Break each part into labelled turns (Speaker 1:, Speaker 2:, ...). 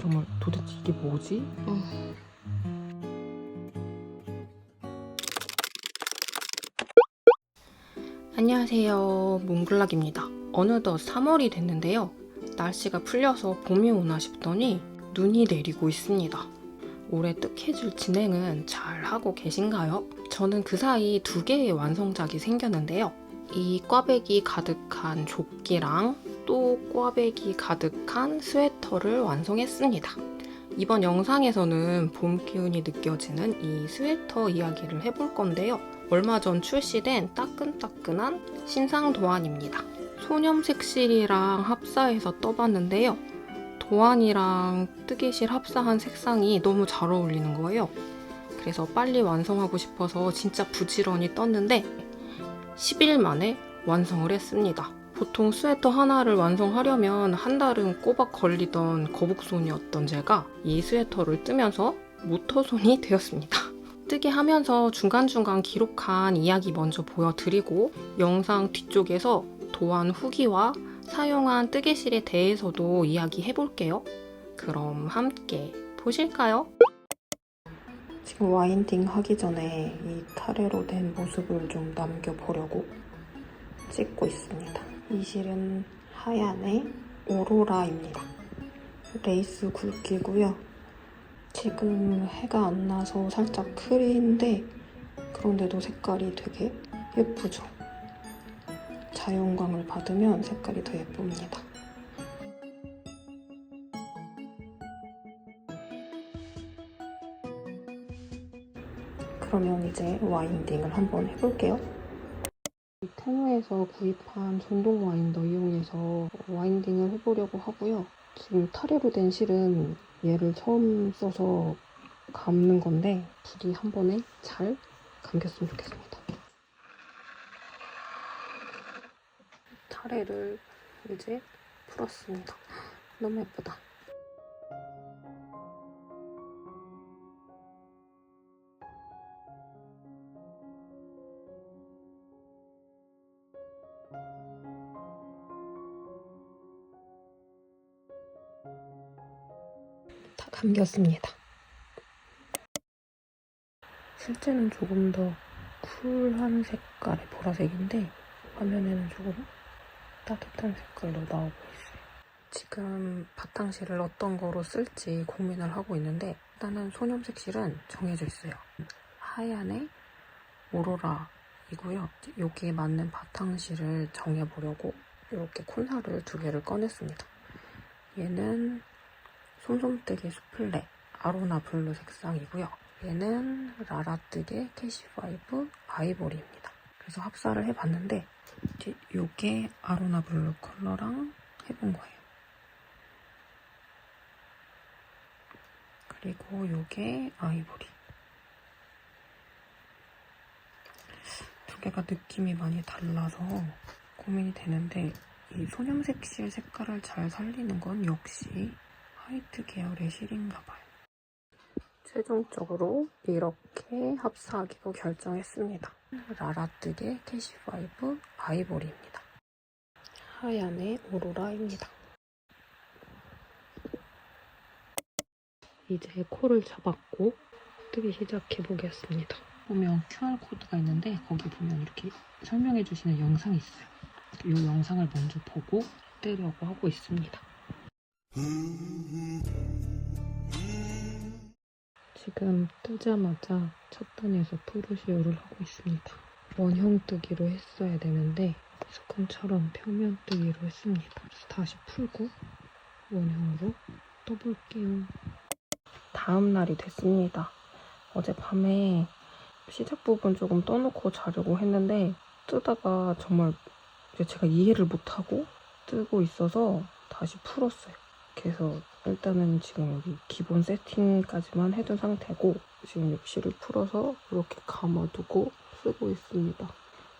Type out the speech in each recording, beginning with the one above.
Speaker 1: 정말 도대체 이게 뭐지? 안녕하세요. 몽글락입니다. 어느덧 3월이 됐는데요. 날씨가 풀려서 봄이 오나 싶더니 눈이 내리고 있습니다. 올해 뜻해줄 진행은 잘 하고 계신가요? 저는 그 사이 두 개의 완성작이 생겼는데요. 이 꽈배기 가득한 조끼랑 또 꽈배기 가득한 스웨터를 완성했습니다. 이번 영상에서는 봄 기운이 느껴지는 이 스웨터 이야기를 해볼 건데요. 얼마 전 출시된 따끈따끈한 신상 도안입니다. 소념 색실이랑 합사해서 떠봤는데요. 도안이랑 뜨개실 합사한 색상이 너무 잘 어울리는 거예요. 그래서 빨리 완성하고 싶어서 진짜 부지런히 떴는데 10일 만에 완성을 했습니다. 보통 스웨터 하나를 완성하려면 한 달은 꼬박 걸리던 거북손이었던 제가 이 스웨터를 뜨면서 모터손이 되었습니다. 뜨게 하면서 중간중간 기록한 이야기 먼저 보여드리고 영상 뒤쪽에서 도안 후기와 사용한 뜨개실에 대해서도 이야기해 볼게요. 그럼 함께 보실까요? 지금 와인딩 하기 전에 이 타레로 된 모습을 좀 남겨보려고 찍고 있습니다. 이 실은 하얀의 오로라입니다. 레이스 굵기고요. 지금 해가 안 나서 살짝 흐린데 그런데도 색깔이 되게 예쁘죠. 자연광을 받으면 색깔이 더 예쁩니다. 그러면 이제 와인딩을 한번 해볼게요. 테무에서 구입한 전동 와인더 이용해서 와인딩을 해보려고 하고요. 지금 타레로 된 실은 얘를 처음 써서 감는 건데 불이 한 번에 잘 감겼으면 좋겠습니다. 타레를 이제 풀었습니다. 너무 예쁘다. 감겼습니다. 실제는 조금 더 쿨한 색깔의 보라색인데 화면에는 조금 따뜻한 색깔로 나오고 있어요. 지금 바탕실을 어떤 거로 쓸지 고민을 하고 있는데 일단은 소념색 실은 정해져 있어요. 하얀의 오로라이고요. 여기에 맞는 바탕실을 정해보려고 이렇게 콘사를 두 개를 꺼냈습니다. 얘는 솜솜뜨기 수플레 아로나 블루 색상이고요. 얘는 라라뜨게 캐시파이브 아이보리입니다. 그래서 합사를 해봤는데 이제 요게 아로나 블루 컬러랑 해본 거예요. 그리고 요게 아이보리. 두 개가 느낌이 많이 달라서 고민이 되는데 이 소념색 실 색깔을 잘 살리는 건 역시 화이트 계열의 실인가 봐요. 최종적으로 이렇게 합사하기로 결정했습니다. 라라뜨게 캐시파이브 아이보리입니다. 하얀의 오로라입니다. 이제 코를 잡았고 뜨기 시작해 보겠습니다. 보면 QR코드가 있는데 거기 보면 이렇게 설명해 주시는 영상이 있어요. 이 영상을 먼저 보고 뜨려고 하고 있습니다. 지금 뜨자마자 첫 단에서 프루시오를 하고 있습니다. 원형 뜨기로 했어야 되는데 스콘처럼 평면 뜨기로 했습니다. 그래서 다시 풀고 원형으로 떠볼게요. 다음 날이 됐습니다. 어젯밤에 시작 부분 조금 떠놓고 자려고 했는데 뜨다가 정말 제가 이해를 못하고 뜨고 있어서 다시 풀었어요. 그래서 일단은 지금 여기 기본 세팅까지만 해둔 상태고 지금 엽실을 풀어서 이렇게 감아두고 쓰고 있습니다.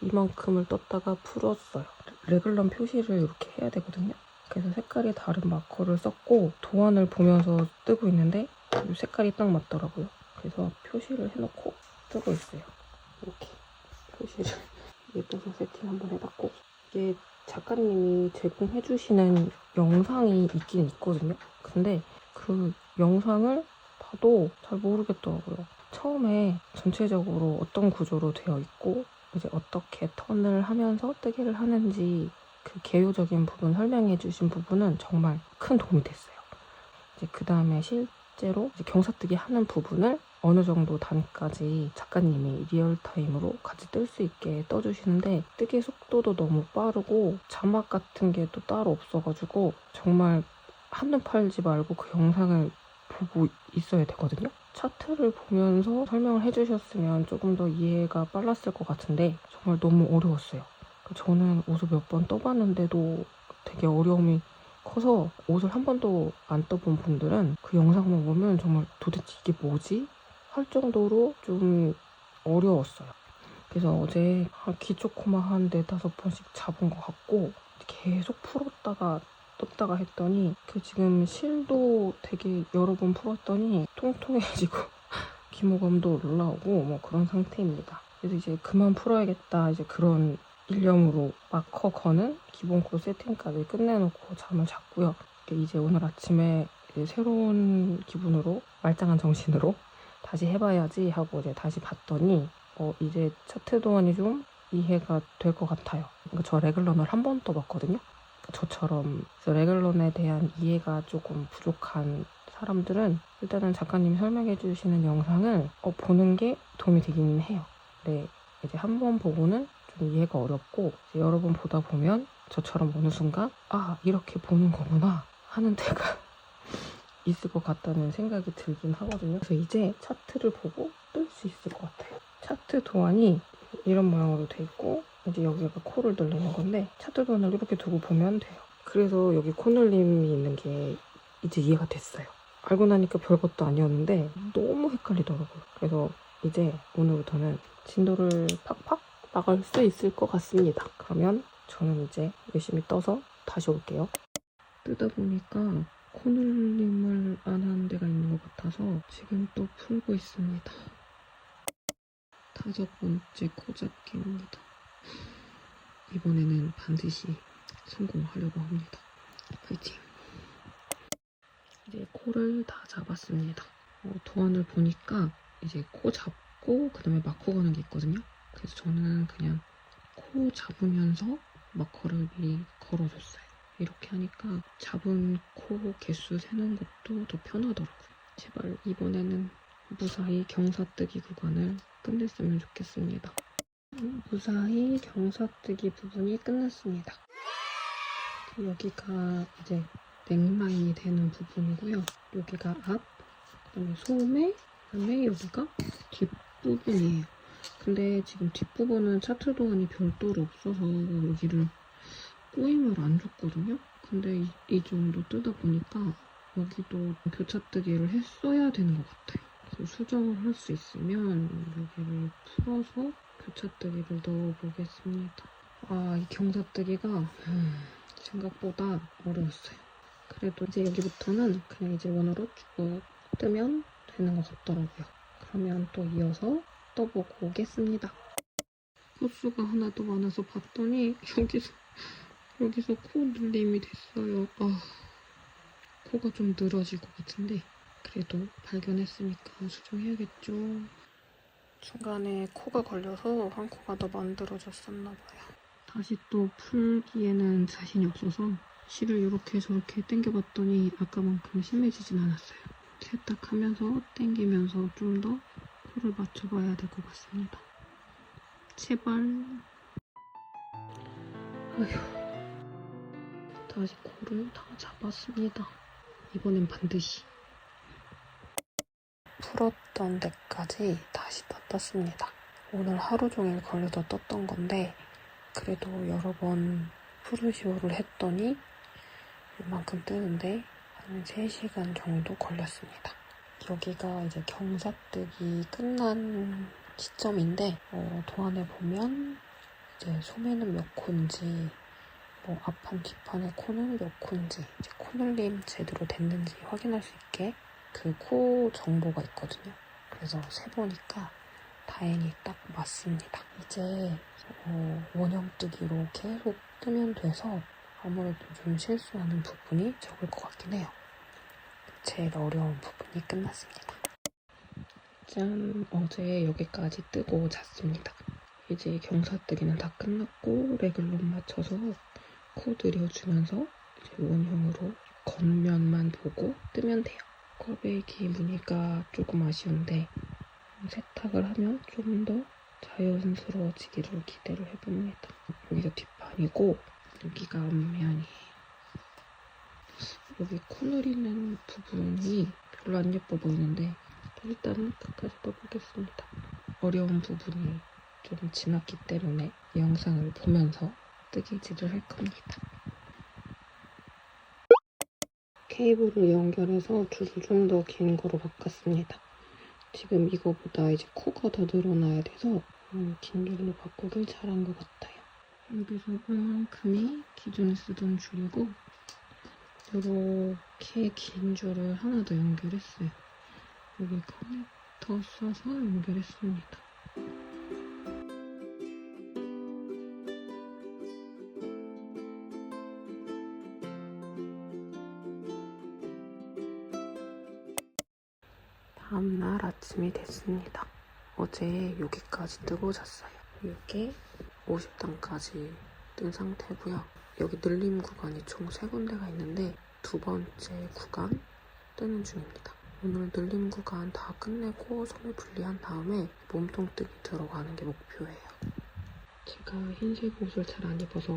Speaker 1: 이만큼을 떴다가 풀었어요. 레글런 표시를 이렇게 해야 되거든요. 그래서 색깔이 다른 마커를 썼고 도안을 보면서 뜨고 있는데 이 색깔이 딱 맞더라고요. 그래서 표시를 해놓고 뜨고 있어요. 이렇게 표시를 예뻐서 세팅 한번 해봤고 이게 작가님이 제공해 주시는 영상이 있긴 있거든요. 근데 그 영상을 봐도 잘 모르겠더라고요. 처음에 전체적으로 어떤 구조로 되어 있고 이제 어떻게 턴을 하면서 뜨개를 하는지 그 개요적인 부분 설명해 주신 부분은 정말 큰 도움이 됐어요. 이제 그 다음에 실제로 경사뜨기 하는 부분을 어느 정도 단까지 작가님이 리얼타임으로 같이 뜰 수 있게 떠주시는데 뜨개 속도도 너무 빠르고 자막 같은 게 또 따로 없어가지고 정말 한눈 팔지 말고 그 영상을 보고 있어야 되거든요. 차트를 보면서 설명을 해주셨으면 조금 더 이해가 빨랐을 것 같은데 정말 너무 어려웠어요. 저는 옷을 몇 번 떠봤는데도 되게 어려움이 커서 옷을 한 번도 안 떠본 분들은 그 영상만 보면 정말 도대체 이게 뭐지? 할 정도로 좀 어려웠어요. 그래서 어제 한 기초 코마 한 네다섯 번씩 잡은 것 같고 계속 풀었다가 떴다가 했더니 그 지금 실도 되게 여러 번 풀었더니 통통해지고 기모감도 올라오고 뭐 그런 상태입니다. 그래서 이제 그만 풀어야겠다 이제 그런 일념으로 마커 거는 기본 코 세팅까지 끝내놓고 잠을 잤고요. 이제 오늘 아침에 이제 새로운 기분으로 말짱한 정신으로 다시 해봐야지 하고 이제 다시 봤더니 어 이제 차트 도안이 좀 이해가 될 것 같아요. 그러니까 저 레글런을 한번 떠봤거든요. 저처럼 그래서 레글런에 대한 이해가 조금 부족한 사람들은 일단은 작가님이 설명해 주시는 영상을 어, 보는 게 도움이 되긴 해요. 근데 이제 한 번 보고는 좀 이해가 어렵고 여러 번 보다 보면 저처럼 어느 순간 아 이렇게 보는 거구나 하는 때가 있을 것 같다는 생각이 들긴 하거든요. 그래서 이제 차트를 보고 뜰 수 있을 것 같아요. 차트 도안이 이런 모양으로 돼 있고 이제 여기가 코를 늘리는 건데 차트 도안을 이렇게 두고 보면 돼요. 그래서 여기 코늘림이 있는 게 이제 이해가 됐어요. 알고 나니까 별것도 아니었는데 너무 헷갈리더라고요. 그래서 이제 오늘부터는 진도를 팍팍 나갈 수 있을 것 같습니다. 그러면 저는 이제 열심히 떠서 다시 올게요. 뜨다 보니까 코늘림을 안 하는 데가 있는 것 같아서 지금 또 풀고 있습니다. 다섯 번째 코잡기입니다. 이번에는 반드시 성공하려고 합니다. 파이팅! 이제 코를 다 잡았습니다. 어, 도안을 보니까 이제 코 잡고 그 다음에 마커 거는 게 있거든요. 그래서 저는 그냥 코 잡으면서 마커를 미리 걸어줬어요. 이렇게 하니까 잡은 코 개수 세는 것도 더 편하더라고요. 제발 이번에는 무사히 경사뜨기 구간을 끝냈으면 좋겠습니다. 무사히 경사뜨기 부분이 끝났습니다. 여기가 이제 넥라인이 되는 부분이고요. 여기가 앞, 그다음에 소매, 그다음에 여기가 뒷부분이에요. 근데 지금 뒷부분은 차트 도안이 별도로 없어서 여기를 꼬임을 안 줬거든요. 근데 이, 이 정도 뜨다 보니까 여기도 교차뜨기를 했어야 되는 것 같아요. 수정을 할 수 있으면 여기를 풀어서 교차뜨기를 넣어보겠습니다. 아, 이 경사뜨기가 음, 생각보다 어려웠어요. 그래도 이제 여기부터는 그냥 이제 원으로 쭉 뜨면 되는 것 같더라고요. 그러면 또 이어서 떠보고 오겠습니다. 코수가 하나 더 많아서 봤더니 여기서 여기서 코 눌림이 됐어요. 아, 코가 좀 늘어질 것 같은데 그래도 발견했으니까 수정해야겠죠. 중간에 코가 걸려서 한 코가 더 만들어졌었나 봐요. 다시 또 풀기에는 자신이 없어서 실을 이렇게 저렇게 당겨봤더니 아까만큼 심해지진 않았어요. 세탁하면서 당기면서 좀 더 코를 맞춰봐야 될 것 같습니다. 제발. 아휴. 다시 코를 다 잡았습니다. 이번엔 반드시. 풀었던 데까지 다시 다 떴습니다. 오늘 하루 종일 걸려서 떴던 건데 그래도 여러 번 프루시오를 했더니 이만큼 뜨는데 한 3시간 정도 걸렸습니다. 여기가 이제 경사뜨기 끝난 시점인데 어, 도안에 보면 이제 소매는 몇 콘지 뭐 앞판 뒷판의 코는 몇 콘지 이제 코늘림 제대로 됐는지 확인할 수 있게 그 코 정보가 있거든요. 그래서 세보니까 다행히 딱 맞습니다. 이제 어, 원형뜨기로 계속 뜨면 돼서 아무래도 좀 실수하는 부분이 적을 것 같긴 해요. 제일 어려운 부분이 끝났습니다. 짠! 어제 여기까지 뜨고 잤습니다. 이제 경사뜨기는 다 끝났고 레글론 맞춰서 코 들여주면서 원형으로 겉면만 보고 뜨면 돼요. 꽈배기 무늬가 조금 아쉬운데 세탁을 하면 좀 더 자연스러워지기를 기대를 해봅니다. 여기가 뒷판이고 여기가 앞면이에요. 여기 코너리는 부분이 별로 안 예뻐 보이는데 일단은 끝까지 떠보겠습니다. 어려운 부분이 좀 지났기 때문에 영상을 보면서 뜨개질을 할 겁니다. 케이블을 연결해서 줄을 좀 더 긴 거로 바꿨습니다. 지금 이거보다 이제 코가 더 늘어나야 돼서 음, 긴 줄로 바꾸길 잘한 것 같아요. 여기서 이만큼이 기존에 쓰던 줄이고 이렇게 긴 줄을 하나 더 연결했어요. 여기 커넥터 써서 연결했습니다. 다음날 아침이 됐습니다. 어제 여기까지 뜨고 잤어요. 이게 50단까지 뜬 상태고요. 여기 늘림 구간이 총 3군데가 있는데 두 번째 구간 뜨는 중입니다. 오늘 늘림 구간 다 끝내고 손을 분리한 다음에 몸통 뜨기 들어가는 게 목표예요. 제가 흰색 옷을 잘 안 입어서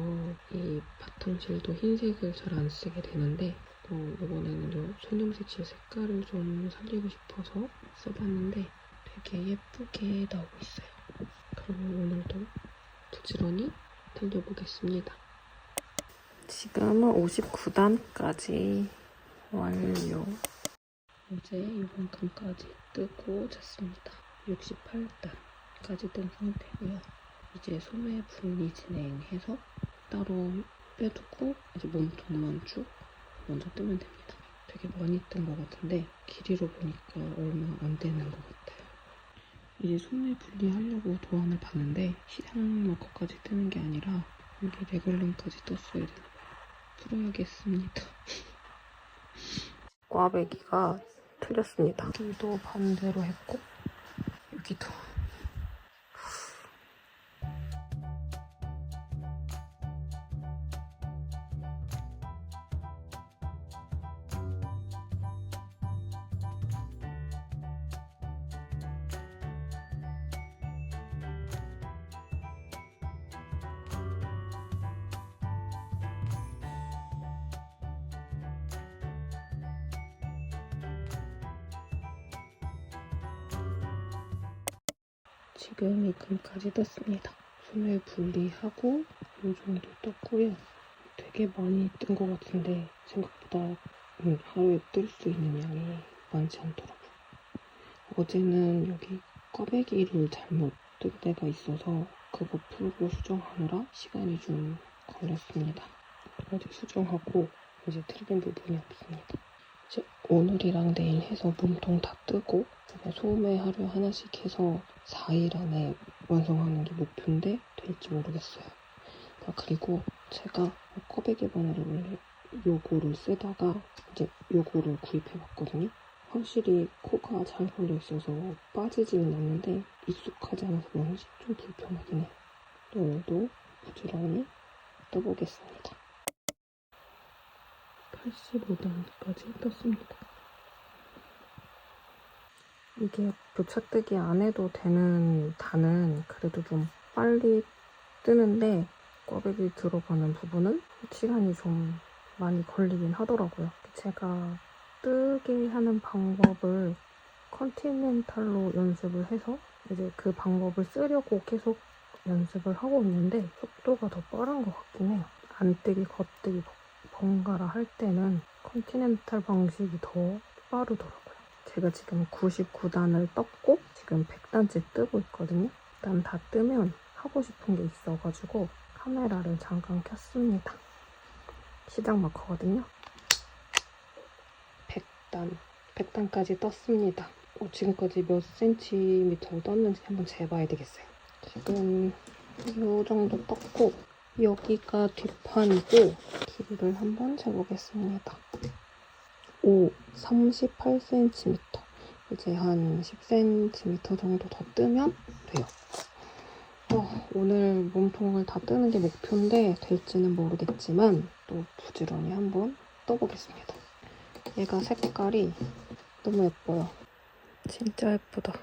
Speaker 1: 이 바탕실도 흰색을 잘 안 쓰게 되는데 어, 이번에는 요 소념새칠 색깔을 좀 살리고 싶어서 써봤는데 되게 예쁘게 나오고 있어요. 그럼 오늘도 부지런히 달려보겠습니다. 지금은 59단까지 완료. 어제 이만큼까지 뜨고 잤습니다. 68단까지 뜬 상태고요. 이제 소매 분리 진행해서 따로 빼두고 이제 몸통만 쭉 먼저 뜨면 됩니다. 되게 많이 뜬 것 같은데 길이로 보니까 얼마 안 되는 것 같아요. 이제 소매 분리하려고 도안을 봤는데 시장 마커까지 뜨는 게 아니라 여기 레글론까지 떴어야 되나 봐요. 풀어야겠습니다. 꽈배기가 틀렸습니다. 여기도 반대로 했고 여기도 지금 이 금까지 떴습니다. 소매 분리하고 이 정도 떴고요. 되게 많이 뜬 것 같은데 생각보다 음, 하루에 뜰 수 있는 양이 많지 않더라고요. 어제는 여기 꽈배기를 잘못 뜬 데가 있어서 그거 풀고 수정하느라 시간이 좀 걸렸습니다. 어제 수정하고 이제 틀린 부분이 없습니다. 오늘이랑 내일 해서 몸통 다 뜨고 소매 하루에 하나씩 해서 4일 안에 완성하는 게 목표인데 될지 모르겠어요. 아, 그리고 제가 바늘을 원래 요거를 쓰다가 이제 요거를 구입해봤거든요. 확실히 코가 잘 걸려 있어서 빠지지는 않는데 익숙하지 않아서 그런지 좀 불편하긴 해요. 오늘도 부지런히 떠보겠습니다. 85단까지 떴습니다. 이게 교차뜨기 안 해도 되는 단은 그래도 좀 빨리 뜨는데 꽈배기 들어가는 부분은 시간이 좀 많이 걸리긴 하더라고요. 제가 뜨게 하는 방법을 컨티넨탈로 연습을 해서 이제 그 방법을 쓰려고 계속 연습을 하고 있는데 속도가 더 빠른 것 같긴 해요. 안 뜨기, 겉뜨기 번갈아 할 때는 컨티넨탈 방식이 더 빠르더라고요. 제가 지금 99단을 떴고 지금 100단째 뜨고 있거든요. 일단 다 뜨면 하고 싶은 게 있어가지고 카메라를 잠깐 켰습니다. 시작 마커거든요. 100단, 100단까지 떴습니다. 어, 지금까지 몇 센티미터 떴는지 한번 재봐야 되겠어요. 지금 이 정도 떴고 여기가 뒷판이고 길이를 한번 재보겠습니다. 5, 38cm. 이제 한 10cm 정도 더 뜨면 돼요. 어, 오늘 몸통을 다 뜨는 게 목표인데 될지는 모르겠지만 또 부지런히 한번 떠보겠습니다. 얘가 색깔이 너무 예뻐요. 진짜 예쁘다.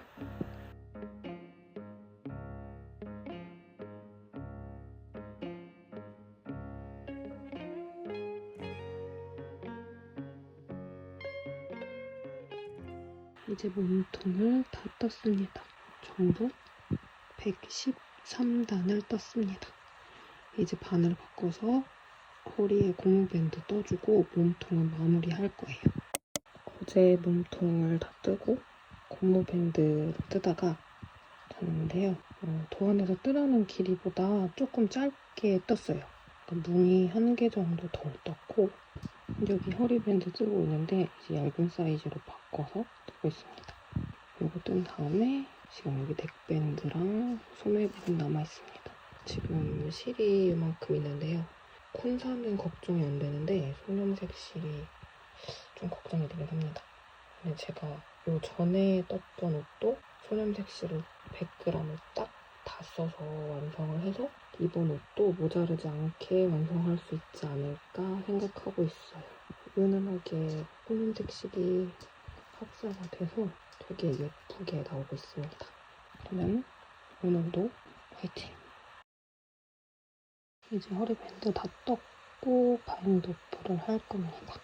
Speaker 1: 이제 몸통을 다 떴습니다. 전부 113단을 떴습니다. 이제 바늘 바꿔서 허리에 고무밴드 떠주고 몸통을 마무리할 거예요. 어제 몸통을 다 뜨고 고무밴드를 뜨다가 잤는데요. 어, 도안에서 뜨라는 길이보다 조금 짧게 떴어요. 그러니까 무늬 한개 정도 덜 떴고 여기 허리밴드 뜨고 있는데 이제 얇은 사이즈로 바꿔서 뜨고 있습니다. 요거 뜬 다음에 지금 여기 넥밴드랑 소매 부분 남아 있습니다. 지금 실이 이만큼 있는데요. 콘사는 걱정이 안 되는데 소염색 실이 좀 걱정이 되긴 합니다. 근데 제가 요 전에 떴던 옷도 소염색 실을 100g을 딱 다 써서 완성을 해서 이번 옷도 모자르지 않게 완성할 수 있지 않을까 생각하고 있어요. 은은하게 실이 합사가 돼서 되게 예쁘게 나오고 있습니다. 그러면 오늘도 화이팅! 이제 허리밴드 다 떴고 바인드 오프를 할 겁니다.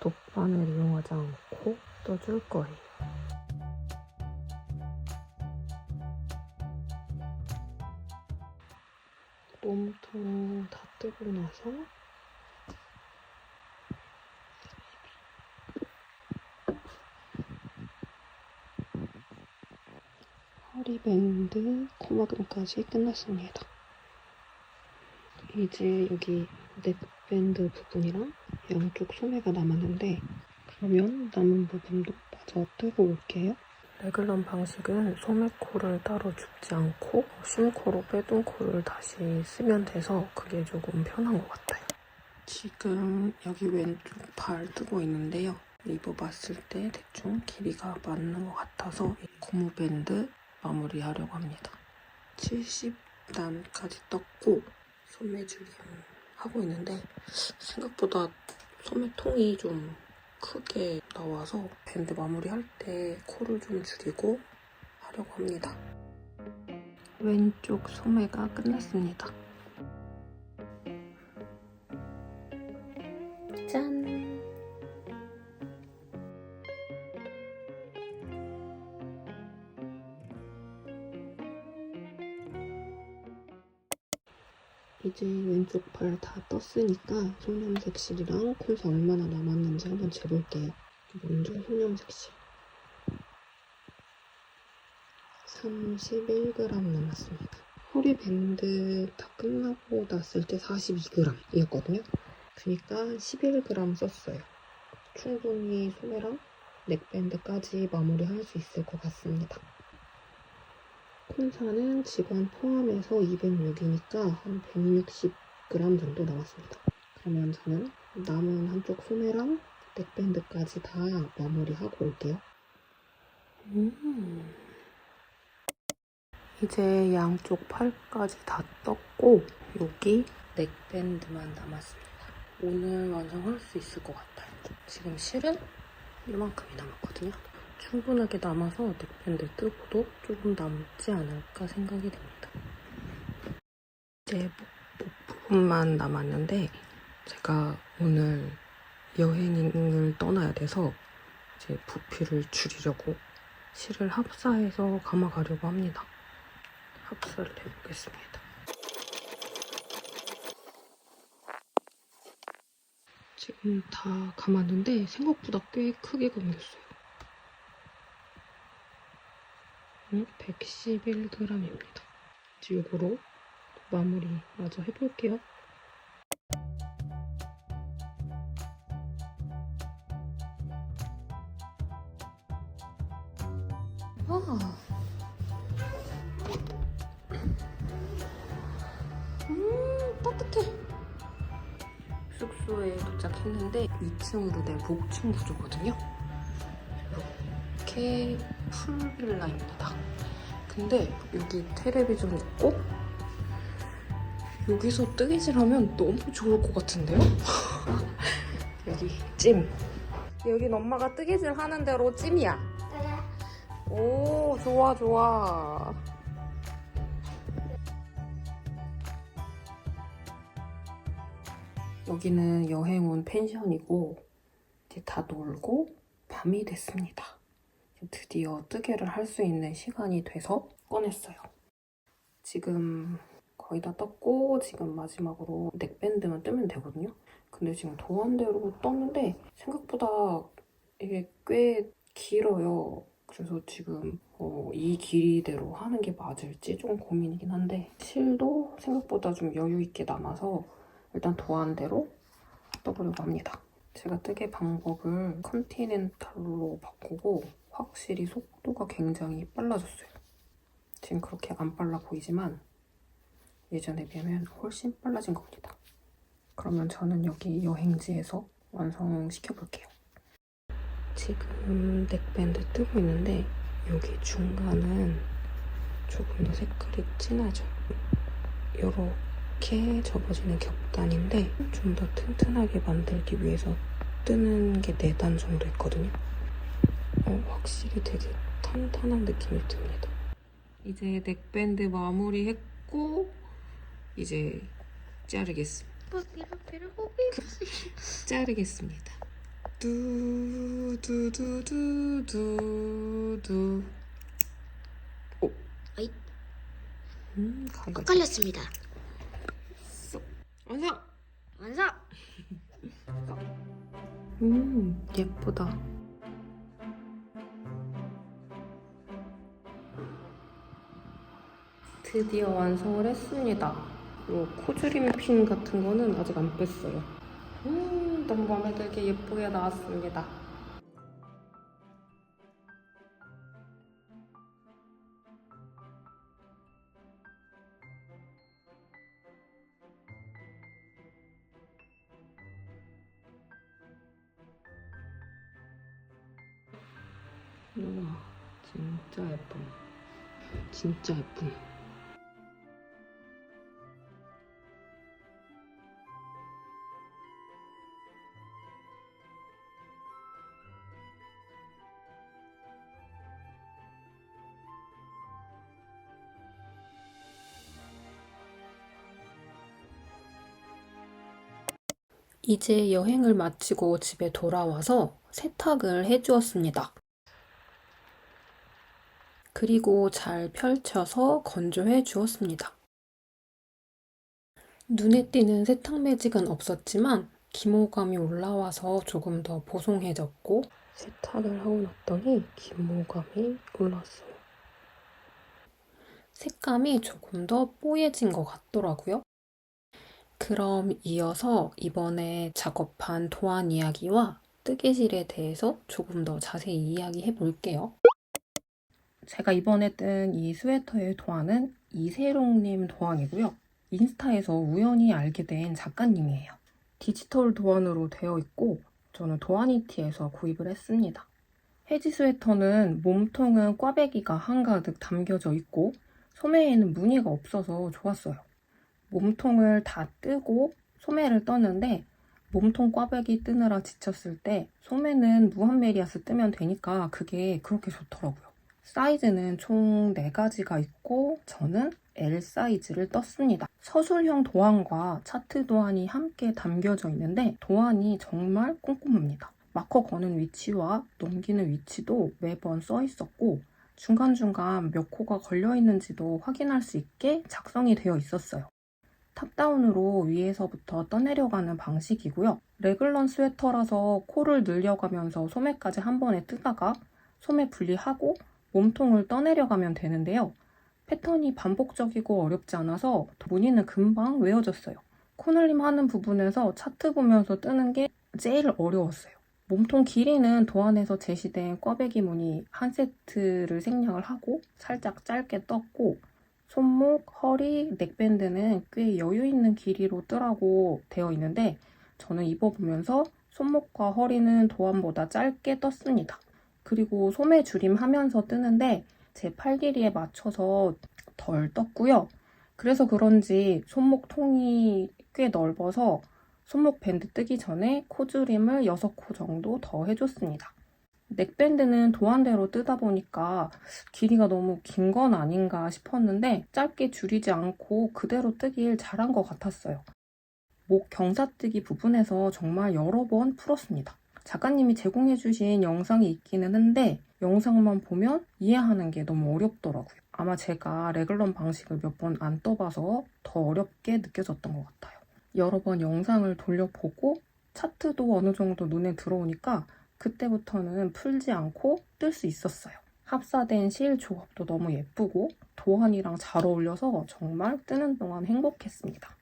Speaker 1: 돗바늘 이용하지 않고 떠줄 거예요. 몸통 다 뜨고 나서 허리밴드 코막음까지 끝났습니다. 이제 여기 넥밴드 부분이랑 양쪽 소매가 남았는데 그러면 남은 부분도 마저 뜨고 올게요. 레글런 방식은 소매코를 따로 줍지 않고 쉼코로 빼둔 코를 다시 쓰면 돼서 그게 조금 편한 것 같아요. 지금 여기 왼쪽 발 뜨고 있는데요. 입어봤을 때 대충 길이가 맞는 것 같아서 이 고무밴드 마무리하려고 합니다. 70단까지 떴고 소매줄임 하고 있는데 생각보다 소매통이 좀 크게 나와서 밴드 마무리할 때 코를 좀 줄이고 하려고 합니다. 왼쪽 소매가 끝났습니다. 짠! 왼쪽 팔 다 떴으니까 손염색 실이랑 콘서 얼마나 남았는지 한번 재볼게요. 먼저 손염색 실. 31g 남았습니다. 허리 밴드 다 끝나고 났을 때 42g이었거든요. 그러니까 11g 썼어요. 충분히 소매랑 넥밴드까지 마무리할 수 있을 것 같습니다. 콘사는 직원 포함해서 206이니까 한 160g 정도 남았습니다. 그러면 저는 남은 한쪽 소매랑 넥밴드까지 다 마무리하고 올게요. 음. 이제 양쪽 팔까지 다 떴고 여기 넥밴드만 남았습니다. 오늘 완성할 수 있을 것 같아요. 지금 실은 이만큼이 남았거든요. 충분하게 남아서 넥밴드 뜨고도 조금 남지 않을까 생각이 됩니다. 이제 부분만 남았는데 제가 오늘 여행을 떠나야 돼서 이제 부피를 줄이려고 실을 합사해서 감아가려고 합니다. 합사를 해보겠습니다. 지금 다 감았는데 생각보다 꽤 크게 감겼어요. 111g입니다. 이제 이거로 마무리 마저 해볼게요. 아. 음, 따뜻해. 숙소에 도착. 도착했는데 2층으로 된 복층 구조거든요. 이렇게 풀빌라입니다. 근데 여기 텔레비전 있고 여기서 뜨개질하면 너무 좋을 것 같은데요? 여기 찜. 여긴 엄마가 뜨개질 하는 대로 찜이야. 오, 좋아, 좋아. 여기는 여행 온 펜션이고, 이제 다 놀고, 밤이 됐습니다. 드디어 뜨개를 할 수 있는 시간이 돼서 꺼냈어요. 지금 거의 다 떴고, 지금 마지막으로 넥밴드만 뜨면 되거든요. 근데 지금 도안대로 떴는데, 생각보다 이게 꽤 길어요. 그래서 지금 어, 이 길이대로 하는 게 맞을지 조금 고민이긴 한데 실도 생각보다 좀 여유 있게 남아서 일단 도안대로 떠보려고 합니다. 제가 뜨개 방법을 컨티넨탈로 바꾸고 확실히 속도가 굉장히 빨라졌어요. 지금 그렇게 안 빨라 보이지만 예전에 비하면 훨씬 빨라진 겁니다. 그러면 저는 여기 여행지에서 완성시켜 볼게요. 지금 넥밴드 뜨고 있는데 여기 중간은 조금 더 색깔이 진하죠. 이렇게 접어지는 격단인데 좀 더 튼튼하게 만들기 위해서 뜨는 게 4단 정도 있거든요. 어, 확실히 되게 탄탄한 느낌이 듭니다. 이제 넥밴드 마무리했고 이제 자르겠습니다. 자르겠습니다. 두두두두두 오
Speaker 2: 아이.
Speaker 1: 음. 쏙 완성
Speaker 2: 완성!
Speaker 1: 음 예쁘다 드디어 완성을 했습니다 요 코주림 핀 같은 거는 아직 안 뺐어요. 음 너무 마음에 들게 예쁘게 나왔습니다. 우와 진짜 예쁨 진짜 예쁨 이제 여행을 마치고 집에 돌아와서 세탁을 해주었습니다. 그리고 잘 펼쳐서 건조해 주었습니다. 눈에 띄는 세탁 매직은 없었지만 기모감이 올라와서 조금 더 보송해졌고 세탁을 하고 났더니 기모감이 올라왔어요. 색감이 조금 더 뽀얘진 것 같더라고요. 그럼 이어서 이번에 작업한 도안 이야기와 뜨개질에 대해서 조금 더 자세히 이야기해 볼게요. 제가 이번에 뜬 이 스웨터의 도안은 이세롱님 도안이고요. 인스타에서 우연히 알게 된 작가님이에요. 디지털 도안으로 되어 있고 저는 도안이티에서 구입을 했습니다. 해지 스웨터는 몸통은 꽈배기가 한가득 담겨져 있고 소매에는 무늬가 없어서 좋았어요. 몸통을 다 뜨고 소매를 떴는데 몸통 꽈배기 뜨느라 지쳤을 때 소매는 무한메리아스 뜨면 되니까 그게 그렇게 좋더라고요. 사이즈는 총 4가지가 있고 저는 L 사이즈를 떴습니다. 서술형 도안과 차트 도안이 함께 담겨져 있는데 도안이 정말 꼼꼼합니다. 마커 거는 위치와 넘기는 위치도 매번 써 있었고 중간중간 몇 코가 걸려 있는지도 확인할 수 있게 작성이 되어 있었어요. 탑다운으로 위에서부터 떠내려가는 방식이고요. 레글런 스웨터라서 코를 늘려가면서 소매까지 한 번에 뜨다가 소매 분리하고 몸통을 떠내려가면 되는데요. 패턴이 반복적이고 어렵지 않아서 무늬는 금방 외워졌어요. 코늘림 하는 부분에서 차트 보면서 뜨는 게 제일 어려웠어요. 몸통 길이는 도안에서 제시된 꽈배기 무늬 한 세트를 생략을 하고 살짝 짧게 떴고 손목, 허리, 넥밴드는 꽤 여유 있는 길이로 뜨라고 되어 있는데 저는 입어보면서 손목과 허리는 도안보다 짧게 떴습니다. 그리고 소매 줄임 하면서 뜨는데 제 팔 길이에 맞춰서 덜 떴고요. 그래서 그런지 손목 통이 꽤 넓어서 손목 밴드 뜨기 전에 코줄임을 6코 정도 더 해줬습니다. 넥밴드는 도안대로 뜨다 보니까 길이가 너무 긴 건 아닌가 싶었는데 짧게 줄이지 않고 그대로 뜨길 잘한 것 같았어요. 목 경사뜨기 부분에서 정말 여러 번 풀었습니다. 작가님이 제공해주신 영상이 있기는 한데 영상만 보면 이해하는 게 너무 어렵더라고요. 아마 제가 레글런 방식을 몇 번 안 떠봐서 더 어렵게 느껴졌던 것 같아요. 여러 번 영상을 돌려보고 차트도 어느 정도 눈에 들어오니까 그때부터는 풀지 않고 뜰 수 있었어요. 합사된 실 조합도 너무 예쁘고 도안이랑 잘 어울려서 정말 뜨는 동안 행복했습니다.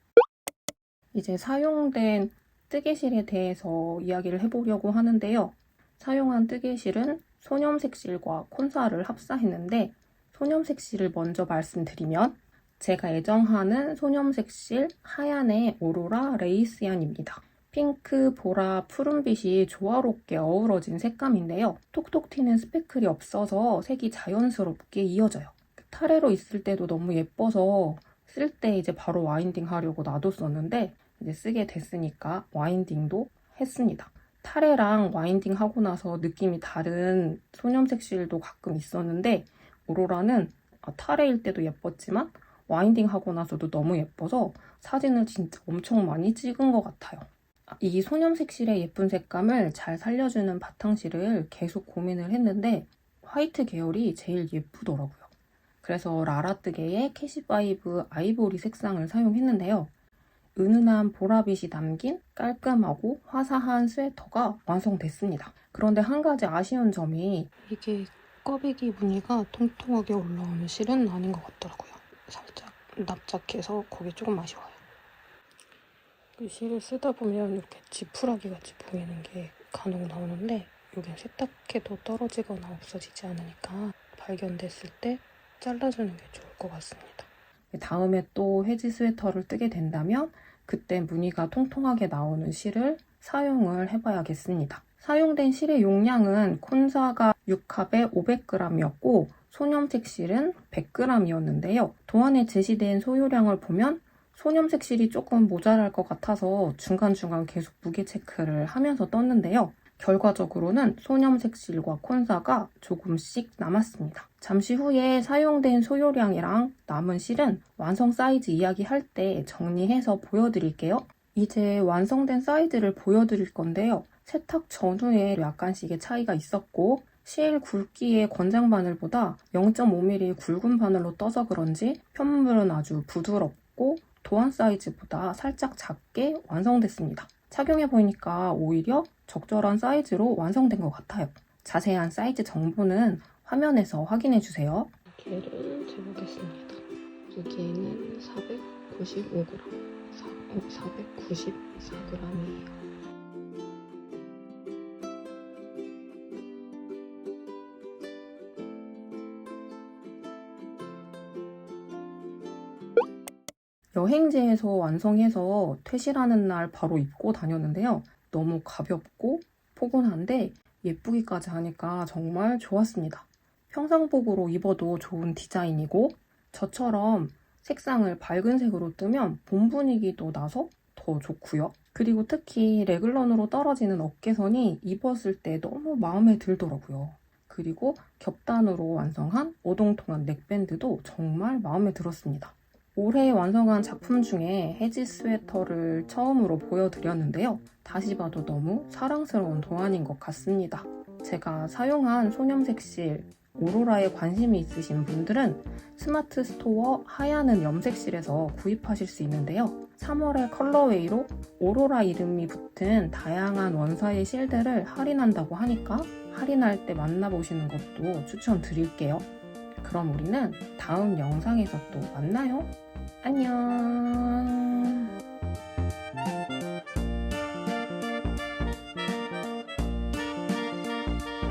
Speaker 1: 이제 사용된 뜨개실에 대해서 이야기를 해보려고 하는데요. 사용한 뜨개실은 소념색 실과 콘사를 합사했는데 소념색 실을 먼저 말씀드리면 제가 애정하는 소념색 실 하얀의 오로라 레이스얀입니다. 핑크, 보라, 푸른빛이 조화롭게 어우러진 색감인데요. 톡톡 튀는 스패클이 없어서 색이 자연스럽게 이어져요. 타레로 있을 때도 너무 예뻐서 쓸 때 이제 바로 와인딩 하려고 놔뒀었는데 이제 쓰게 됐으니까 와인딩도 했습니다. 타레랑 와인딩 하고 나서 느낌이 다른 소념색 실도 가끔 있었는데 오로라는 아, 타레일 때도 예뻤지만 와인딩 하고 나서도 너무 예뻐서 사진을 진짜 엄청 많이 찍은 것 같아요. 이 소념색 실의 예쁜 색감을 잘 살려주는 바탕실을 계속 고민을 했는데 화이트 계열이 제일 예쁘더라고요. 그래서 라라뜨개의 캐시파이브 아이보리 색상을 사용했는데요. 은은한 보라빛이 담긴 깔끔하고 화사한 스웨터가 완성됐습니다. 그런데 한 가지 아쉬운 점이 이게 꽈배기 무늬가 통통하게 올라오는 실은 아닌 것 같더라고요. 살짝 납작해서 그게 조금 아쉬워요. 그 실을 쓰다 보면 이렇게 지푸라기 같이 보이는 게 간혹 나오는데 여긴 세탁해도 떨어지거나 없어지지 않으니까 발견됐을 때 잘라주는 게 좋을 것 같습니다. 다음에 또 해지 스웨터를 뜨게 된다면 그때 무늬가 통통하게 나오는 실을 사용을 해봐야겠습니다. 사용된 실의 용량은 콘사가 6합에 500g이었고 소념색 실은 100g이었는데요. 도안에 제시된 소요량을 보면 소념색 실이 조금 모자랄 것 같아서 중간중간 계속 무게 체크를 하면서 떴는데요. 결과적으로는 소념색 실과 콘사가 조금씩 남았습니다. 잠시 후에 사용된 소요량이랑 남은 실은 완성 사이즈 이야기할 때 정리해서 보여드릴게요. 이제 완성된 사이즈를 보여드릴 건데요. 세탁 전후에 약간씩의 차이가 있었고 실 굵기의 권장 바늘보다 0.5mm 굵은 바늘로 떠서 그런지 편물은 아주 부드럽고 도안 사이즈보다 살짝 작게 완성됐습니다. 착용해 보니까 오히려 적절한 사이즈로 완성된 것 같아요. 자세한 사이즈 정보는 화면에서 확인해 주세요. 무게를 재보겠습니다. 무게는 495g, 494g이에요. 여행지에서 완성해서 퇴실하는 날 바로 입고 다녔는데요. 너무 가볍고 포근한데 예쁘기까지 하니까 정말 좋았습니다. 평상복으로 입어도 좋은 디자인이고 저처럼 색상을 밝은 색으로 뜨면 봄 분위기도 나서 더 좋고요. 그리고 특히 레글런으로 떨어지는 어깨선이 입었을 때 너무 마음에 들더라고요. 그리고 겹단으로 완성한 오동통한 넥밴드도 정말 마음에 들었습니다. 올해 완성한 작품 중에 해지 스웨터를 처음으로 보여드렸는데요. 다시 봐도 너무 사랑스러운 도안인 것 같습니다. 제가 사용한 소념색 실 오로라에 관심이 있으신 분들은 스마트 스토어 하얀은 염색실에서 구입하실 수 있는데요. 3월의 컬러웨이로 오로라 이름이 붙은 다양한 원사의 실들을 할인한다고 하니까 할인할 때 만나보시는 것도 추천드릴게요. 그럼 우리는 다음 영상에서 또 만나요. 안녕.